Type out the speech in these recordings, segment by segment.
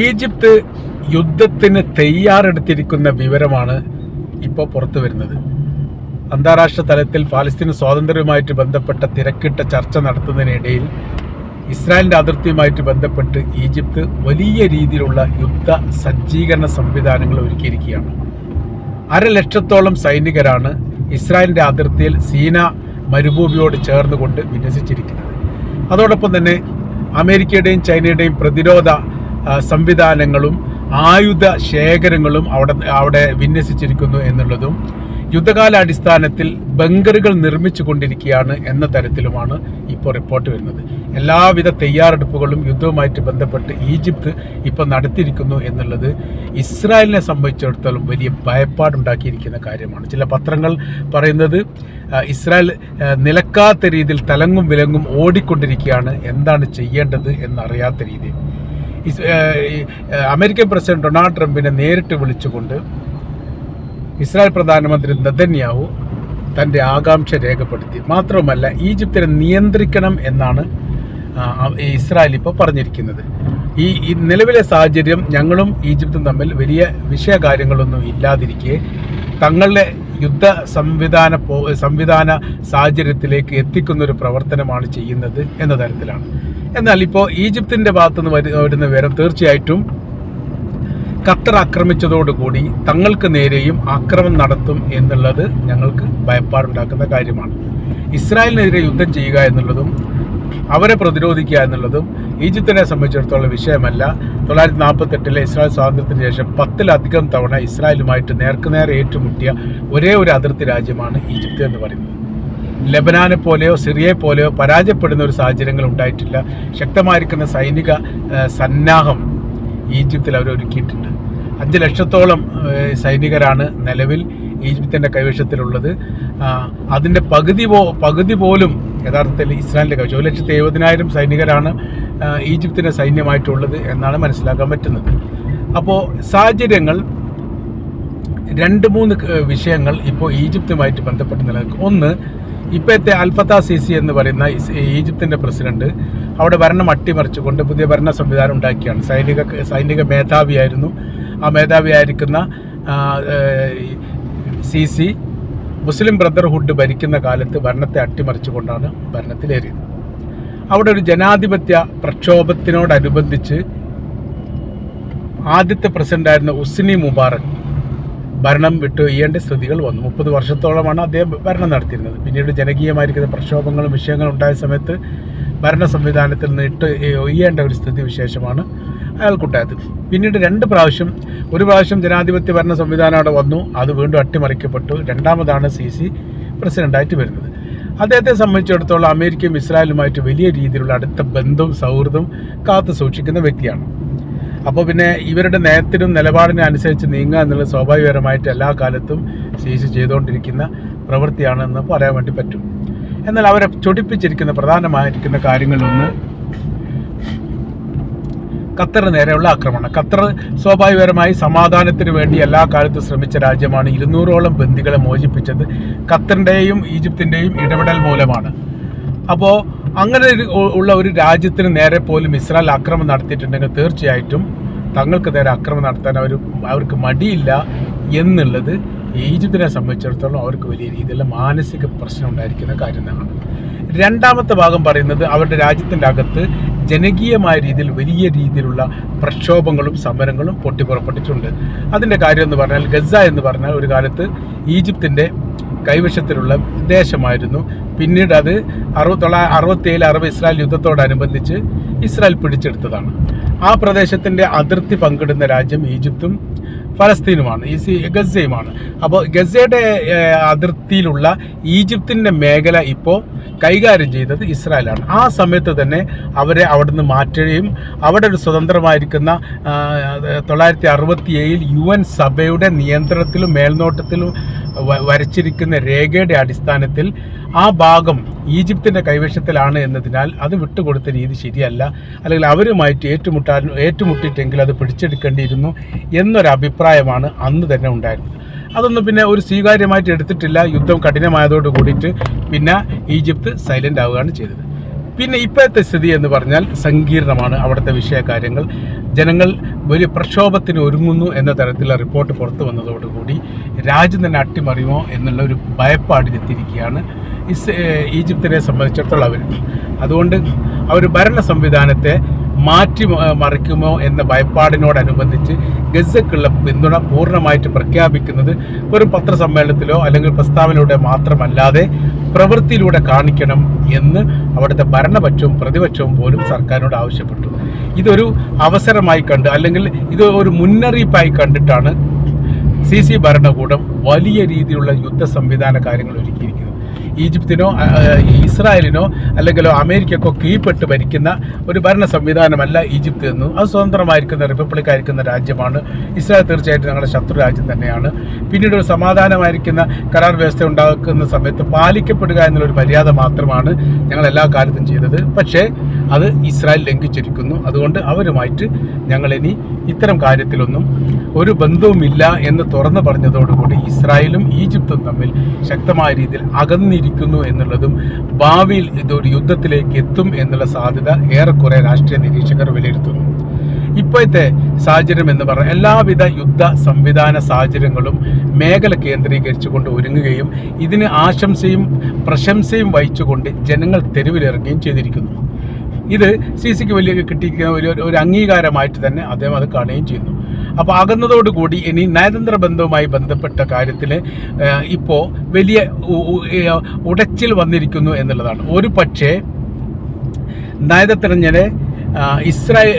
Egypt യുദ്ധത്തിന് തയ്യാറെടുത്തിരിക്കുന്ന വിവരമാണ് ഇപ്പോൾ പുറത്തു വരുന്നത്. അന്താരാഷ്ട്ര തലത്തിൽ ഫലസ്തീന് സ്വാതന്ത്ര്യവുമായിട്ട് ബന്ധപ്പെട്ട തിരക്കിട്ട ചർച്ച നടത്തുന്നതിനിടയിൽ ഇസ്രായേലിന്റെ അതിർത്തിയുമായിട്ട് ബന്ധപ്പെട്ട് ഈജിപ്ത് വലിയ രീതിയിലുള്ള യുദ്ധ സജ്ജീകരണ സംവിധാനങ്ങൾ ഒരുക്കിയിരിക്കുകയാണ്. അരലക്ഷത്തോളം സൈനികരാണ് ഇസ്രായേലിന്റെ അതിർത്തിയിൽ സീന മരുഭൂമിയോട് ചേർന്നുകൊണ്ട് വിന്യസിച്ചിരിക്കുന്നത്. അതോടൊപ്പം തന്നെ അമേരിക്കയുടെയും ചൈനയുടെയും പ്രതിരോധ സംവിധാനങ്ങളും ആയുധ ശേഖരങ്ങളും അവിടെ അവിടെ വിന്യസിച്ചിരിക്കുന്നു എന്നുള്ളതും യുദ്ധകാലാടിസ്ഥാനത്തിൽ ബങ്കറുകൾ നിർമ്മിച്ചു കൊണ്ടിരിക്കുകയാണ് എന്ന തരത്തിലുമാണ് ഇപ്പോൾ റിപ്പോർട്ട് വരുന്നത്. എല്ലാവിധ തയ്യാറെടുപ്പുകളും യുദ്ധവുമായിട്ട് ബന്ധപ്പെട്ട് ഈജിപ്ത് ഇപ്പോൾ നടത്തിയിരിക്കുന്നു എന്നുള്ളത് ഇസ്രായേലിനെ സംബന്ധിച്ചിടത്തോളം വലിയ ഭയപ്പാടുണ്ടാക്കിയിരിക്കുന്ന കാര്യമാണ്. ചില പത്രങ്ങൾ പറയുന്നത് ഇസ്രായേൽ നിലക്കാത്ത രീതിയിൽ തലങ്ങും വിലങ്ങും ഓടിക്കൊണ്ടിരിക്കുകയാണ്. എന്താണ് ചെയ്യേണ്ടത് എന്നറിയാത്ത രീതിയിൽ. അമേരിക്കൻ പ്രസിഡന്റ് ഡൊണാൾഡ് ട്രംപിനെ നേരിട്ട് വിളിച്ചുകൊണ്ട് ഇസ്രായേൽ പ്രധാനമന്ത്രി നദന്യാവു തന്റെ ആകാംക്ഷ രേഖപ്പെടുത്തി. മാത്രവുമല്ല ഈജിപ്തിനെ നിയന്ത്രിക്കണം എന്നാണ് ഇസ്രായേൽ ഇപ്പോൾ പറഞ്ഞിരിക്കുന്നത്. ഈ നിലവിലെ സാഹചര്യം ഞങ്ങളും ഈജിപ്തും തമ്മിൽ വലിയ വിഷയകാര്യങ്ങളൊന്നും ഇല്ലാതിരിക്കെ തങ്ങളുടെ യുദ്ധ സംവിധാന സംവിധാന സാഹചര്യത്തിലേക്ക് എത്തിക്കുന്ന ഒരു പ്രവർത്തനമാണ് ചെയ്യുന്നത് എന്ന തരത്തിലാണ്. എന്നാൽ ഇപ്പോൾ ഈജിപ്തിന്റെ ഭാഗത്തുനിന്ന് വരു- വരുന്ന വിവരം തീർച്ചയായിട്ടും ഖത്തർ ആക്രമിച്ചതോടുകൂടി തങ്ങൾക്ക് നേരെയും ആക്രമണം നടത്തും എന്നുള്ളത് ഞങ്ങൾക്ക് ഭയപ്പാടുണ്ടാക്കുന്ന കാര്യമാണ്. ഇസ്രായേലിനെതിരെ യുദ്ധം ചെയ്യുക എന്നുള്ളതും അവരെ പ്രതിരോധിക്കുക എന്നുള്ളതും ഈജിപ്തിനെ സംബന്ധിച്ചിടത്തോളം വിഷയമല്ല. തൊള്ളായിരത്തി നാൽപ്പത്തെട്ടിലെ ഇസ്രായേൽ സ്വാതന്ത്ര്യത്തിന് ശേഷം പത്തിലധികം തവണ ഇസ്രായേലുമായിട്ട് നേർക്കുനേരെ ഏറ്റുമുട്ടിയ ഒരേ ഒരു അതിർത്തി രാജ്യമാണ് ഈജിപ്ത് എന്ന് പറയുന്നത്. ലെബനാനെ പോലെയോ സിറിയയെ പോലെയോ പരാജയപ്പെടുന്ന ഒരു സാഹചര്യങ്ങൾ ഉണ്ടായിട്ടില്ല. ശക്തമായിരിക്കുന്ന സൈനിക സന്നാഹം ഈജിപ്തിൽ അവർ ഒരുക്കിയിട്ടുണ്ട്. അഞ്ച് ലക്ഷത്തോളം സൈനികരാണ് നിലവിൽ ഈജിപ്തിന്റെ കൈവശത്തിലുള്ളത്. അതിന്റെ പകുതി പോ പകുതി പോലും യഥാർത്ഥത്തിൽ ഇസ്രായേലിന്റെ കൈവശം. ഒരു ലക്ഷത്തി എഴുപതിനായിരം സൈനികരാണ് ഈജിപ്തിന്റെ സൈന്യമായിട്ടുള്ളത് എന്നാണ് മനസ്സിലാക്കാൻ പറ്റുന്നത്. അപ്പോൾ സാഹചര്യങ്ങൾ രണ്ട് മൂന്ന് വിഷയങ്ങൾ ഇപ്പോൾ ഈജിപ്തുമായിട്ട് ബന്ധപ്പെട്ട് നിലനിൽക്കും. ഒന്ന് ഇപ്പോഴത്തെ അൽഫത്ത സി സി എന്ന് പറയുന്ന ഈജിപ്തിന്റെ പ്രസിഡന്റ് അവിടെ ഭരണം അട്ടിമറിച്ചുകൊണ്ട് പുതിയ ഭരണ സംവിധാനം ഉണ്ടാക്കിയാണ്. സൈനിക സൈനിക മേധാവിയായിരുന്നു. ആ മേധാവിയായിരിക്കുന്ന സി സി മുസ്ലിം ബ്രദർഹുഡ് ഭരിക്കുന്ന കാലത്ത് ഭരണത്തെ അട്ടിമറിച്ചുകൊണ്ടാണ് ഭരണത്തിലേറിയത്. അവിടെ ഒരു ജനാധിപത്യ പ്രക്ഷോഭത്തിനോടനുബന്ധിച്ച് ആദ്യത്തെ പ്രസിഡന്റായിരുന്ന ഉസ്നി മുബാറക് ഭരണം വിട്ട് ചെയ്യേണ്ട സ്ഥിതികൾ വന്നു. മുപ്പത് വർഷത്തോളമാണ് അദ്ദേഹം ഭരണം നടത്തിയിരുന്നത്. പിന്നീട് ജനകീയമായിരിക്കുന്ന പ്രക്ഷോഭങ്ങളും വിഷയങ്ങളും ഉണ്ടായ സമയത്ത് ഭരണ സംവിധാനത്തിൽ നിന്ന് ഇട്ട് ഒരു സ്ഥിതി വിശേഷമാണ് അയാൾക്കുണ്ടായത് പിന്നീട് രണ്ട് പ്രാവശ്യം ഒരു പ്രാവശ്യം ജനാധിപത്യ ഭരണ സംവിധാനം അവിടെ വന്നു. അത് വീണ്ടും അട്ടിമറിക്കപ്പെട്ടു. രണ്ടാമതാണ് സി സി പ്രസിഡന്റായിട്ട് വരുന്നത്. അദ്ദേഹത്തെ സംബന്ധിച്ചിടത്തോളം അമേരിക്കയും ഇസ്രായേലുമായിട്ട് വലിയ രീതിയിലുള്ള അടുത്ത ബന്ധവും സൗഹൃദവും കാത്തു സൂക്ഷിക്കുന്ന വ്യക്തിയാണ്. അപ്പോൾ പിന്നെ ഇവരുടെ നയത്തിനും നിലപാടിനും അനുസരിച്ച് നീങ്ങുക എന്നുള്ളത് സ്വാഭാവികപരമായിട്ട് എല്ലാ കാലത്തും സി ചെയ്തുകൊണ്ടിരിക്കുന്ന പ്രവൃത്തിയാണെന്ന് പറയാൻ വേണ്ടി പറ്റും. എന്നാൽ അവരെ ചൊടിപ്പിച്ചിരിക്കുന്ന പ്രധാനമായിരിക്കുന്ന കാര്യങ്ങളിലൊന്ന് ഖത്തറിന് നേരെയുള്ള ആക്രമണം. ഖത്തർ സ്വാഭാവികപരമായി സമാധാനത്തിന് വേണ്ടി എല്ലാ കാലത്തും ശ്രമിച്ച രാജ്യമാണ്. ഇരുന്നൂറോളം ബന്ദികളെ മോചിപ്പിച്ചത് ഖത്തറിന്റെയും ഈജിപ്തിന്റെയും ഇടപെടൽ മൂലമാണ്. അപ്പോൾ അങ്ങനെ ഉള്ള ഒരു രാജ്യത്തിന് നേരെ പോലും ഇസ്രായേൽ ആക്രമണം നടത്തിയിട്ടുണ്ടെങ്കിൽ തീർച്ചയായിട്ടും തങ്ങൾക്ക് നേരെ ആക്രമണം നടത്താൻ അവർ അവർക്ക് മടിയില്ല എന്നുള്ളത് ഈജിപ്തിനെ സംബന്ധിച്ചിടത്തോളം അവർക്ക് വലിയ രീതിയിലുള്ള മാനസിക പ്രശ്നം ഉണ്ടായിരിക്കുന്ന കാര്യം തന്നെയാണ് രണ്ടാമത്തെ ഭാഗം പറയുന്നത് അവരുടെ രാജ്യത്തിന്റെ അകത്ത് ജനകീയമായ രീതിയിൽ വലിയ രീതിയിലുള്ള പ്രക്ഷോഭങ്ങളും സമരങ്ങളും പൊട്ടിപ്പുറപ്പെട്ടിട്ടുണ്ട്. അതിന്റെ കാര്യം എന്ന് പറഞ്ഞാൽ ഗസ എന്ന് പറഞ്ഞാൽ ഒരു കാലത്ത് ഈജിപ്തിന്റെ കൈവശത്തിലുള്ള ദേശമായിരുന്നു പിന്നീട് അത് അറുപ തൊള്ളാ അറുപത്തിയേഴ് അറബ് ഇസ്രായേൽ യുദ്ധത്തോടനുബന്ധിച്ച് ഇസ്രായേൽ പിടിച്ചെടുത്തതാണ്. ആ പ്രദേശത്തിന്റെ അതിർത്തി പങ്കിടുന്ന രാജ്യം ഈജിപ്തും ഫലസ്തീനുമാണ് ഈ ഗസയുമാണ്. അപ്പോൾ ഗസയുടെ അതിർത്തിയിലുള്ള ഈജിപ്തിന്റെ മേഖല ഇപ്പോൾ കൈകാര്യം ചെയ്തത് ഇസ്രായേലാണ്. ആ സമയത്ത് തന്നെ അവരെ അവിടുന്ന് മാറ്റുകയും അവിടെ ഒരു സ്വതന്ത്രമായിരിക്കുന്ന തൊള്ളായിരത്തി അറുപത്തി ഏഴിൽ യു എൻ സഭയുടെ നിയന്ത്രണത്തിലും മേൽനോട്ടത്തിലും വരച്ചിരിക്കുന്ന രേഖയുടെ അടിസ്ഥാനത്തിൽ ആ ഭാഗം ഈജിപ്തിന്റെ കൈവശത്തിലാണ് എന്നതിനാൽ അത് വിട്ടുകൊടുത്ത രീതി ശരിയല്ല. അല്ലെങ്കിൽ അവരുമായിട്ട് ഏറ്റുമുട്ടാൻ ഏറ്റുമുട്ടിയിട്ടെങ്കിൽ അത് പിടിച്ചെടുക്കേണ്ടിയിരുന്നു എന്നൊരു അഭിപ്രായമാണ് അന്ന് തന്നെ ഉണ്ടായിരുന്നത്. അതൊന്നും പിന്നെ ഒരു സ്വീകാര്യമായിട്ട് എടുത്തിട്ടില്ല. യുദ്ധം കഠിനമായതോട് കൂടിയിട്ട് പിന്നെ ഈജിപ്ത് സൈലന്റ് ആവുകയാണ് ചെയ്തത്. പിന്നെ ഇപ്പോഴത്തെ സ്ഥിതി എന്ന് പറഞ്ഞാൽ സങ്കീർണമാണ് അവിടുത്തെ വിഷയകാര്യങ്ങൾ. ജനങ്ങൾ വലിയ പ്രക്ഷോഭത്തിന് ഒരുങ്ങുന്നു എന്ന തരത്തിലുള്ള റിപ്പോർട്ട് പുറത്തു വന്നതോടുകൂടി രാജ്യം തന്നെ അട്ടിമറിയുമോ എന്നുള്ള ഒരു ഭയപ്പാടിലെത്തിയിരിക്കുകയാണ് ഇസ് ഈജിപ്തിനെ സംബന്ധിച്ചിടത്തോളം അവർ. അതുകൊണ്ട് അവർ ഭരണ സംവിധാനത്തെ മാറ്റി മറിക്കുമോ എന്ന ഭയപ്പാടിനോടനുബന്ധിച്ച് ഗസക്കുള്ള പിന്തുണ പൂർണമായിട്ട് പ്രഖ്യാപിക്കുന്നത് വെറും പത്രസമ്മേളനത്തിലോ അല്ലെങ്കിൽ പ്രസ്താവനയിലൂടെ മാത്രമല്ലാതെ പ്രവൃത്തിയിലൂടെ കാണിക്കണം എന്ന് അവിടുത്തെ ഭരണപക്ഷവും പ്രതിപക്ഷവും പോലും സർക്കാരിനോട് ആവശ്യപ്പെട്ടു. ഇതൊരു അവസരമായി കണ്ട് അല്ലെങ്കിൽ ഇത് ഒരു മുന്നറിയിപ്പായി കണ്ടിട്ടാണ് സി സി ഭരണകൂടം വലിയ രീതിയിലുള്ള യുദ്ധ സംവിധാന കാര്യങ്ങൾ ഒരുക്കിയിരിക്കുന്നത്. ഈജിപ്തിനോ ഇസ്രായേലിനോ അല്ലെങ്കിൽ അമേരിക്കക്കോ കീഴ്പ്പെട്ട് ഭരിക്കുന്ന ഒരു ഭരണ സംവിധാനമല്ല ഈജിപ്ത് എന്നും. അത് സ്വതന്ത്രമായിരിക്കുന്ന റിപ്പബ്ലിക് ആയിരിക്കുന്ന രാജ്യമാണ്. ഇസ്രായേൽ തീർച്ചയായിട്ടും ഞങ്ങളുടെ ശത്രു രാജ്യം തന്നെയാണ്. പിന്നീട് ഒരു സമാധാനമായിരിക്കുന്ന കരാർ വ്യവസ്ഥ ഉണ്ടാക്കുന്ന സമയത്ത് പാലിക്കപ്പെടുക എന്നുള്ളൊരു മര്യാദ മാത്രമാണ് ഞങ്ങൾ എല്ലാ കാര്യത്തും ചെയ്തത്. പക്ഷേ അത് ഇസ്രായേൽ ലംഘിച്ചിരിക്കുന്നു. അതുകൊണ്ട് അവരുമായിട്ട് ഞങ്ങളിനി ഇത്തരം കാര്യത്തിലൊന്നും ഒരു ബന്ധവുമില്ല എന്ന് തുറന്നു പറഞ്ഞതോടുകൂടി ഇസ്രായേലും ഈജിപ്തും തമ്മിൽ ശക്തമായ രീതിയിൽ അകന്നിരിക്കുന്നു എന്നുള്ളതും ഭാവിയിൽ ഇതൊരു യുദ്ധത്തിലേക്ക് എത്തും എന്നുള്ള സാധ്യത ഏറെക്കുറെ രാഷ്ട്രീയ നിരീക്ഷകർ വിലയിരുത്തുന്നു. ഇപ്പോഴത്തെ സാഹചര്യം എന്ന് പറഞ്ഞാൽ എല്ലാവിധ യുദ്ധ സംവിധാന സാഹചര്യങ്ങളും മേഖല കേന്ദ്രീകരിച്ചുകൊണ്ട് ഒരുങ്ങുകയും ഇതിന് ആശംസയും പ്രശംസയും വഹിച്ചുകൊണ്ട് ജനങ്ങൾ തെരുവിലിറങ്ങുകയും ചെയ്തിരിക്കുന്നു. ഇത് സി സിക്ക് വലിയ കിട്ടിയിരിക്കുന്ന ഒരു ഒരു അംഗീകാരമായിട്ട് തന്നെ അദ്ദേഹം അത് കാണുകയും ചെയ്യുന്നു. അപ്പോൾ അകന്നതോടുകൂടി ഇനി നയതന്ത്ര ബന്ധവുമായി ബന്ധപ്പെട്ട കാര്യത്തിൽ ഇപ്പോൾ വലിയ ഉടച്ചിൽ വന്നിരിക്കുന്നു എന്നുള്ളതാണ്. ഒരു പക്ഷേ നയതന്ത്രജ്ഞരെ ഇസ്രായേൽ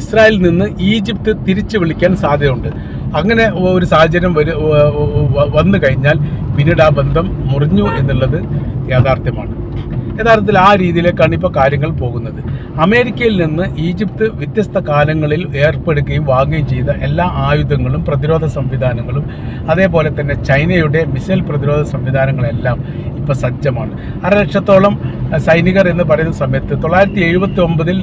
ഇസ്രായേലിൽ നിന്ന് ഈജിപ്ത് തിരിച്ചു വിളിക്കാൻ സാധ്യതയുണ്ട്. അങ്ങനെ ഒരു സാഹചര്യം വരു വന്നു കഴിഞ്ഞാൽ പിന്നീട് ആ ബന്ധം മുറിഞ്ഞു എന്നുള്ളത് യാഥാർത്ഥ്യമാണ്. യഥാർത്ഥത്തിൽ ആ രീതിയിലേക്കാണ് ഇപ്പോൾ കാര്യങ്ങൾ പോകുന്നത്. അമേരിക്കയിൽ നിന്ന് ഈജിപ്ത് വ്യത്യസ്ത കാലങ്ങളിൽ ഏർപ്പെടുകയും വാങ്ങുകയും ചെയ്ത എല്ലാ ആയുധങ്ങളും പ്രതിരോധ സംവിധാനങ്ങളും അതേപോലെ തന്നെ ചൈനയുടെ മിസൈൽ പ്രതിരോധ സംവിധാനങ്ങളെല്ലാം ഇപ്പോൾ സജ്ജമാണ്. അര ലക്ഷത്തോളം സൈനികർ എന്ന് പറയുന്ന സമയത്ത് തൊള്ളായിരത്തി എഴുപത്തി ഒമ്പതിൽ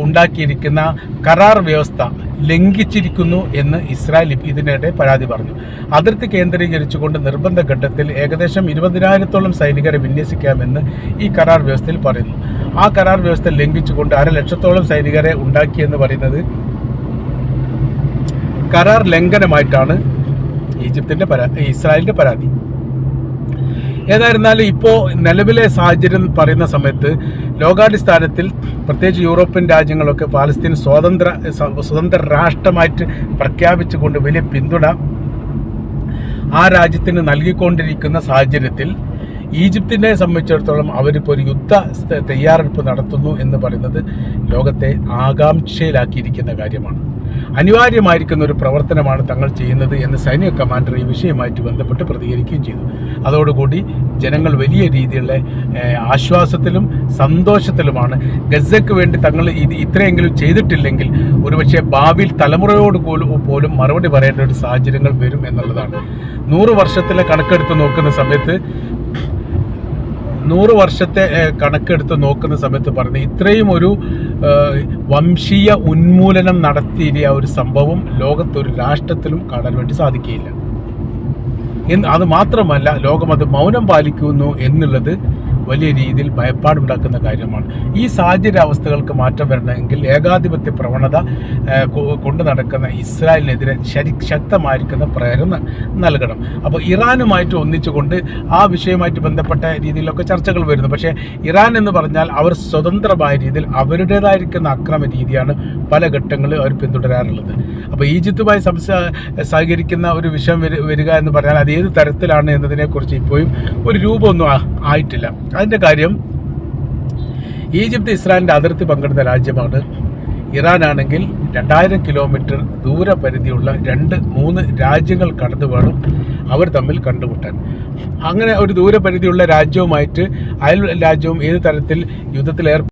ഉണ്ടാക്കിയിരിക്കുന്ന കരാർ വ്യവസ്ഥ ലംഘിച്ചിരിക്കുന്നു എന്ന് ഇസ്രായേൽ ഇതിനിടെ പരാതി പറഞ്ഞു. അതിർത്തി കേന്ദ്രീകരിച്ചുകൊണ്ട് നിർബന്ധ ഘട്ടത്തിൽ ഏകദേശം ഇരുപതിനായിരത്തോളം സൈനികരെ വിന്യസിക്കാമെന്ന് ഈ കരാർ വ്യവസ്ഥയിൽ പറയുന്നു. ആ കരാർ വ്യവസ്ഥ ലംഘിച്ചുകൊണ്ട് അര ലക്ഷത്തോളം സൈനികരെ ഉണ്ടാക്കിയെന്ന് പറയുന്നത് കരാർ ലംഘനമായിട്ടാണ് ഈജിപ്തിന്റെ പരാ ഇസ്രായേലിന്റെ പരാതി. ഏതായിരുന്നാലും ഇപ്പോൾ നിലവിലെ സാഹചര്യം പറയുന്ന സമയത്ത് ലോകാടിസ്ഥാനത്തിൽ പ്രത്യേകിച്ച് യൂറോപ്യൻ രാജ്യങ്ങളൊക്കെ പാലസ്തീൻ സ്വതന്ത്ര സ്വതന്ത്ര രാഷ്ട്രമായിട്ട് പ്രഖ്യാപിച്ചുകൊണ്ട് വലിയ പിന്തുണ ആ രാജ്യത്തിന് നൽകിക്കൊണ്ടിരിക്കുന്ന സാഹചര്യത്തിൽ ഈജിപ്തിനെ സംബന്ധിച്ചിടത്തോളം അവരിപ്പോൾ ഒരു യുദ്ധ തയ്യാറെടുപ്പ് നടത്തുന്നു എന്ന് പറയുന്നത് ലോകത്തെ ആകാംക്ഷയിലാക്കിയിരിക്കുന്ന കാര്യമാണ്. അനിവാര്യമായിരിക്കുന്ന ഒരു പ്രവർത്തനമാണ് തങ്ങൾ ചെയ്യുന്നത് എന്ന് സൈനിക കമാൻഡർ ഈ വിഷയമായിട്ട് ബന്ധപ്പെട്ട് പ്രതികരിക്കുകയും ചെയ്തു. അതോടുകൂടി ജനങ്ങൾ വലിയ രീതിയിലുള്ള ആശ്വാസത്തിലും സന്തോഷത്തിലുമാണ്. ഗസയ്ക്ക് വേണ്ടി തങ്ങൾ ഇത് ഇത്രയെങ്കിലും ചെയ്തിട്ടില്ലെങ്കിൽ ഒരുപക്ഷെ ഭാവിയിൽ തലമുറയോട് പോലും പോലും മറുപടി പറയേണ്ട ഒരു സാഹചര്യങ്ങൾ വരും എന്നുള്ളതാണ്. നൂറ് വർഷത്തിലെ കണക്കെടുത്ത് നോക്കുന്ന സമയത്ത് നൂറ് വർഷത്തെ കണക്കെടുത്ത് നോക്കുന്ന സമയത്ത് പറഞ്ഞ് ഇത്രയും ഒരു വംശീയ ഉന്മൂലനം നടത്തിയ ഒരു സംഭവം ലോകത്തൊരു രാഷ്ട്രത്തിലും കാണാൻ വേണ്ടി സാധിക്കുകയില്ല. എന്ന് അത് മാത്രമല്ല ലോകം അത് മൗനം പാലിക്കുന്നു എന്നുള്ളത് വലിയ രീതിയിൽ ഭയപ്പാടുണ്ടാക്കുന്ന കാര്യമാണ്. ഈ സാഹചര്യ അവസ്ഥകൾക്ക് മാറ്റം വരണമെങ്കിൽ ഏകാധിപത്യ പ്രവണത കൊണ്ടു നടക്കുന്ന ഇസ്രായേലിനെതിരെ ശരി ശക്തമായിരിക്കുന്ന പ്രേരണ നൽകണം. അപ്പോൾ ഇറാനുമായിട്ട് ഒന്നിച്ചുകൊണ്ട് ആ വിഷയവുമായിട്ട് ബന്ധപ്പെട്ട രീതിയിലൊക്കെ ചർച്ചകൾ വരുന്നു. പക്ഷേ ഇറാൻ എന്ന് പറഞ്ഞാൽ അവർ സ്വതന്ത്രമായ രീതിയിൽ അവരുടേതായിരിക്കുന്ന അക്രമ രീതിയാണ് പല ഘട്ടങ്ങളിൽ അവർ പിന്തുടരാറുള്ളത്. അപ്പോൾ ഈജിപ്തുമായി സംസ സഹകരിക്കുന്ന ഒരു വിഷയം വരി- വരിക എന്ന് പറഞ്ഞാൽ അത് ഏത് തരത്തിലാണ് എന്നതിനെക്കുറിച്ച് ഇപ്പോഴും ഒരു രൂപമൊന്നും ആയിട്ടില്ല. അതിന്റെ കാര്യം ഈജിപ്ത് ഇസ്രായേലിന്റെ അതിർത്തി പങ്കിടുന്ന രാജ്യമാണ്. ഇറാൻ ആണെങ്കിൽ രണ്ടായിരം കിലോമീറ്റർ ദൂരപരിധിയുള്ള രണ്ട് മൂന്ന് രാജ്യങ്ങൾ കടന്നു വേണം അവർ തമ്മിൽ കണ്ടുമുട്ടാൻ. അങ്ങനെ ഒരു ദൂരപരിധിയുള്ള രാജ്യവുമായിട്ട് അയൽ രാജ്യവും ഏത് തരത്തിൽ യുദ്ധത്തിൽ ഏർപ്പെടും